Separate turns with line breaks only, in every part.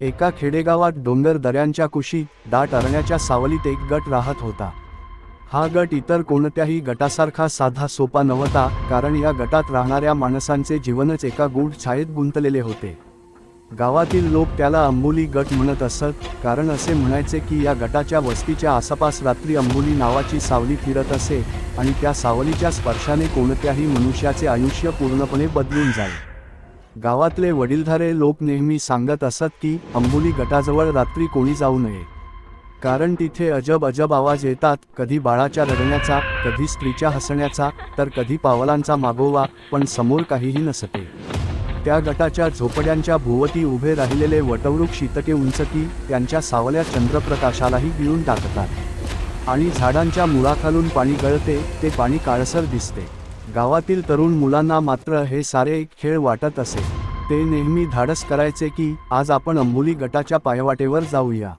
एका खेडेगावात डोंगर दऱ्यांच्या कुशी दाट अरण्याच्या सावलीत एक गट राहत होता. हा गट इतर कोणत्याही गटासारखा साधा सोपा नव्हता कारण या गटात राहणाऱ्या माणसांचे जीवनच एका गूढ छायेत गुंतलेले होते. गावातील लोक त्याला अंबुली गट म्हणत असत कारण असे म्हणायचे की या गटाच्या वस्तीच्या आसपास रात्री अंबुली नावाची सावली फिरत असे आणि त्या सावलीच्या स्पर्शाने कोणत्याही मनुष्याचे आयुष्य पूर्णपणे बदलून जाईल. गावातले वडीलधारे लोक नेहमी सांगत असत की अंबुली गटाजवळ रात्री कोणी जाऊ नये. कारण तिथे अजब अजब आवाज येतात कधी बाळाच्या रडण्याचा कधी स्त्रीच्या हसण्याचा तर कधी पावलांचा मागोवा पण समोर काहीही नसते. त्या गटाच्या झोपड्यांच्या भोवती उभे राहिलेले वटवृक्ष शितके उंचकी त्यांच्या सावल्या चंद्रप्रकाशालाही गिळून टाकतात. आणि झाडांच्या मुळाखालून पाणी गळते ते पाणी काळसर दिसते. गावातील तरुण मुलांना मात्र हे सारे एक खेळ वाटत असे. ते नेहमी धाडस करायचे की आज आपण अंबुली गटाच्या पायवाटेवर जाऊया.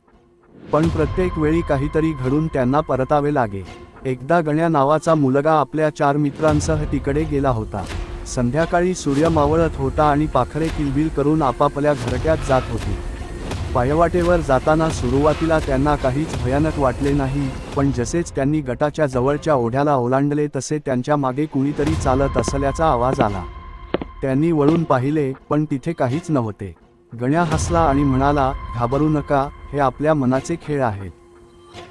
पण प्रत्येक वेळी काहीतरी घडून त्यांना परतावे लागे. एकदा गण्या नावाचा मुलगा आपल्या चार मित्रांसह तिकडे गेला होता. संध्याकाळी सूर्य मावळत होता आणि पाखरे किलबिल करून आपापल्या घरट्यात जात होती. पायवाटेवर जाताना सुरुवातीला त्यांना काहीच भयानक वाटले नाही पण जसेच त्यांनी गटाच्या जवळच्या ओढ्याला ओलांडले तसे त्यांच्या मागे कुणीतरी चालत असल्याचा आवाज आला. त्यांनी वळून पाहिले पण तिथे काहीच नव्हते. गण्या हसला आणि म्हणाला घाबरू नका हे आपल्या मनाचे खेळ आहेत.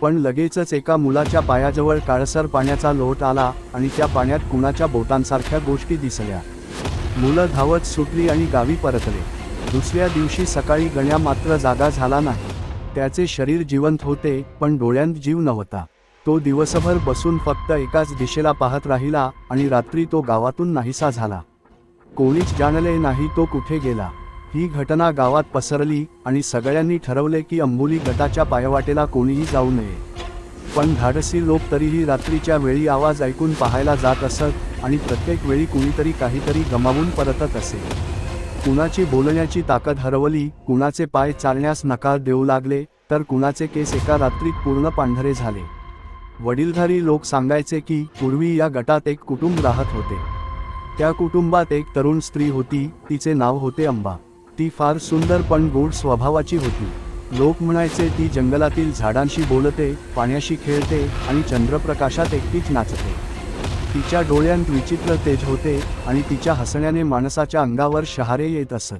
पण लगेचच एका मुलाच्या पायाजवळ काळसर पाण्याचा लोट आला आणि त्या पाण्यात कुणाच्या बोटांसारख्या गोष्टी दिसल्या. मुलं धावत सुटली आणि गावी परतले. दुसऱ्या दिवशी सकाळी गण्या मात्र जागा झाला नाही. त्याचे शरीर जिवंत होते पण डोळ्यांत जीव नव्हता. तो दिवसभर बसून फक्त एकाच दिशेला पाहत राहिला आणि रात्री तो गावातून नाहीसा झाला. कोणीच जाणले नाही तो कुठे गेला. ही घटना गावात पसरली आणि सगळ्यांनी ठरवले की अंबोली गटाच्या पायवाटेला कोणीही जाऊ नये. पण धाडसी लोक तरीही रात्रीच्या वेळी आवाज ऐकून पाहायला जात असत आणि प्रत्येक वेळी कुणीतरी काहीतरी गमावून परतत असे. कुणाची बोलण्याची ताकद हरवली कुणाचे पाय चालण्यास नकार देऊ लागले तर कुणाचे केस एका रात्रीत पूर्ण पांढरे झाले. वडीलधारी लोक सांगायचे की पूर्वी या गटात एक कुटुंब राहत होते. त्या कुटुंबात एक तरुण स्त्री होती तिचे नाव होते अंबा. ती फार सुंदर पण गोड स्वभावाची होती. लोक म्हणायचे ती जंगलातील झाडांशी बोलते पाण्याशी खेळते आणि चंद्रप्रकाशात एकटीच नाचते. तिच्या डोळ्यांत विचित्र तेज होते आणि तिच्या हसण्याने माणसाच्या अंगावर शहारे येत असत.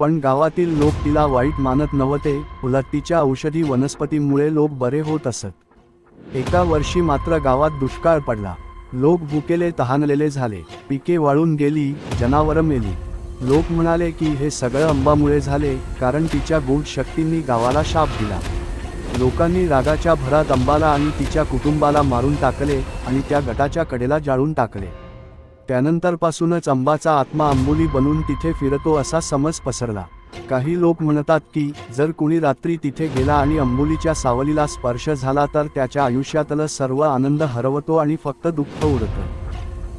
पण गावातील लोक तिला वाईट मानत नव्हते उलट तिच्या औषधी वनस्पतीमुळे लोक बरे होत असत. एका वर्षी मात्र गावात दुष्काळ पडला. लोक भुकेले तहानलेले झाले. पिके वाळून गेली जनावरं मेली. लोक म्हणाले की हे सगळं अंबामुळे झाले कारण तिच्या गूढ शक्तींनी गावाला शाप दिला. लोकांनी रागाच्या भरात अंबाला आणि तिच्या कुटुंबाला मारून टाकले आणि त्या गटाच्या कडेला जाळून टाकले. त्यानंतरपासूनच अंबाचा आत्मा अंबुली बनून तिथे फिरतो असा समज पसरला. काही लोक म्हणतात की जर कुणी रात्री तिथे गेला आणि अंबुलीच्या सावलीला स्पर्श झाला तर त्याच्या आयुष्यातलं सर्व आनंद हरवतो आणि फक्त दुःख उरतं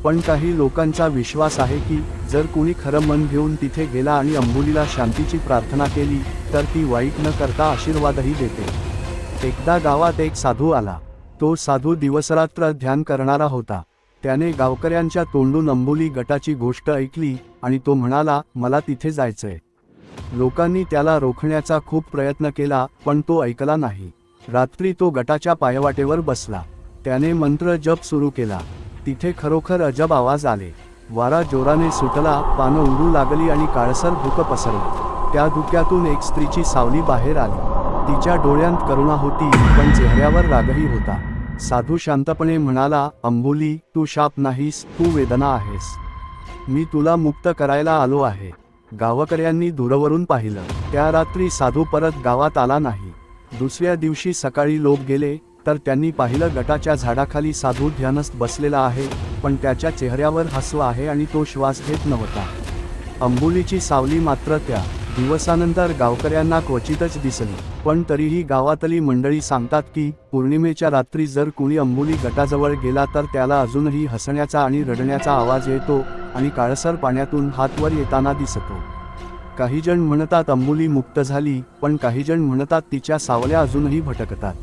पण काही लोकांचा विश्वास आहे की जर कुणी खरं मन घेऊन तिथे गेला आणि अंबुलीला शांतीची प्रार्थना केली तर ती वाईट न करता आशीर्वादही देते. एकदा गावात एक साधू आला. तो साधू दिवसरात्र ध्यान करणारा होता. त्याने गावकऱ्यांच्या तोंडून अंबोली गटाची गोष्ट ऐकली आणि तो म्हणाला मला तिथे जायचंय. लोकांनी त्याला रोखण्याचा खूप प्रयत्न केला पण तो ऐकला नाही. रात्री तो गटाच्या पायवाटेवर बसला. त्याने मंत्र जप सुरू केला. तिथे खरोखर अजब आवाज आले. वारा जोराने सुटला पानं उडू लागली आणि काळसर धुकं पसरलं. त्या धुक्यातून एक स्त्रीची सावली बाहेर आली. तिच्या डोळ्यांत करुणा होती पण चेहऱ्यावर रागही होता. साधू शांतपणे म्हणाला अंबुली तू शाप नाहीस तू वेदना आहेस. मी तुला मुक्त करायला आलो आहे. गावकऱ्यांनी दूरवरून पाहिलं. त्या रात्री साधू परत गावात आला नाही. दुसऱ्या दिवशी सकाळी लोक गेले तर त्यांनी पाहिलं गटाच्या झाडाखाली साधू ध्यानस्थ बसलेला आहे पण त्याच्या चेहऱ्यावर हसवा आहे आणि तो श्वास घेत नव्हता. अंबुलीची सावली मात्र त्या. दिवसानंतर गावकऱ्यांना क्वचितच दिसली. पण तरीही गावातली मंडळी सांगतात की पौर्णिमेच्या रात्री जर कुणी अंबुली गटाजवळ गेला तर त्याला अजूनही हसण्याचा आणि रडण्याचा आवाज येतो आणि काळसर पाण्यातून हातवर येताना दिसतो. काही जण म्हणतात अंबुली मुक्त झाली पण काही जण म्हणतात तिच्या सावल्या अजूनही भटकतात.